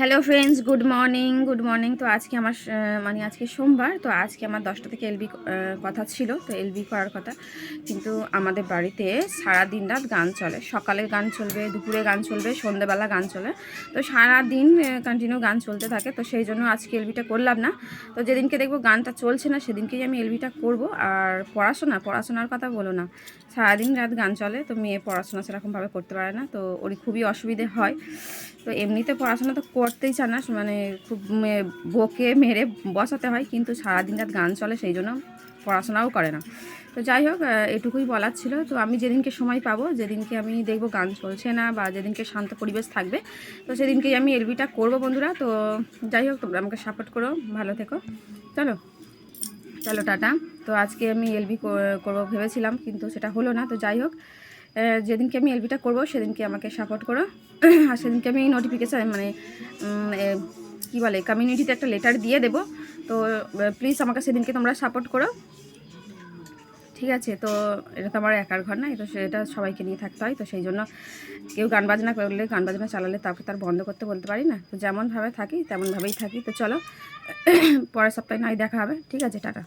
Hello friends good morning good morning তো আজকে আমার মানে আজকে সোমবার, তো আজকে আমার দশটা থেকে এলবি কথা ছিল, তো এলবি করার কথা। কিন্তু আমাদের বাড়িতে সারা দিন রাত গান চলে। সকালে গান চলবে, দুপুরে গান চলবে সন্ধ্যেবেলা গান চলে। তো সারা দিন কন্টিনিউ গান চলতে থাকে, তো সেই জন্য আজকে এলবিটা করলাম না। তো যেদিনকে দেখব গানটা চলছে না, সেদিনকেই আমি এলবিটা করব। আর পড়াশোনা, পড়াশোনার কথা বলো না। সারাদিন রাত গান চলে, তো মেয়ে পড়াশোনা সেরকমভাবে করতে পারে না। তো ওর খুবই অসুবিধে হয়। তো এমনিতে পড়াশোনা তো করতেই চায় না মানে খুব বকে মেরে বসাতে হয়, কিন্তু সারাদিন রাত গান চলে, সেই জন্য পড়াশোনাও করে না। তো যাই হোক এটুকুই বলার ছিল। তো আমি যেদিনকে সময় পাবো, যেদিনকে আমি দেখব গান চলছে না বা যেদিনকে শান্ত পরিবেশ থাকবে, তো সেদিনকেই আমি এলবিটা করব বন্ধুরা। তো যাই হোক, তোমরা আমাকে সাপোর্ট করো, ভালো থেকো। চলো চলো টাটা। তো আজকে আমি এলবি করব ভেবেছিলাম, কিন্তু সেটা হলো না। তো যাই হোক যেদিনকে আমি এলবিটা করব, সেদিনকে আমাকে সাপোর্ট করো। আর সেদিনকে আমি নোটিফিকেশান মানে কি বলে কমিউনিটিতে একটা লেটার দিয়ে দেবো। তো প্লিজ আমাকে সেদিনকে তোমরা সাপোর্ট করো। ঠিক আছে? তো, এটা তো আমার একার ঘর নাই তো সেটা সবাইকে নিয়ে থাকতে হয়। তো সেই জন্য কেউ গান বাজনা করলে, গান বাজনা চালালে তাকে তার বন্ধ করতে বলতে পারি না। তো যেমনভাবে থাকি, তেমনভাবেই থাকি। তো চলো, পরের সপ্তাহে নয়, দেখা হবে। ঠিক আছে? টাটা।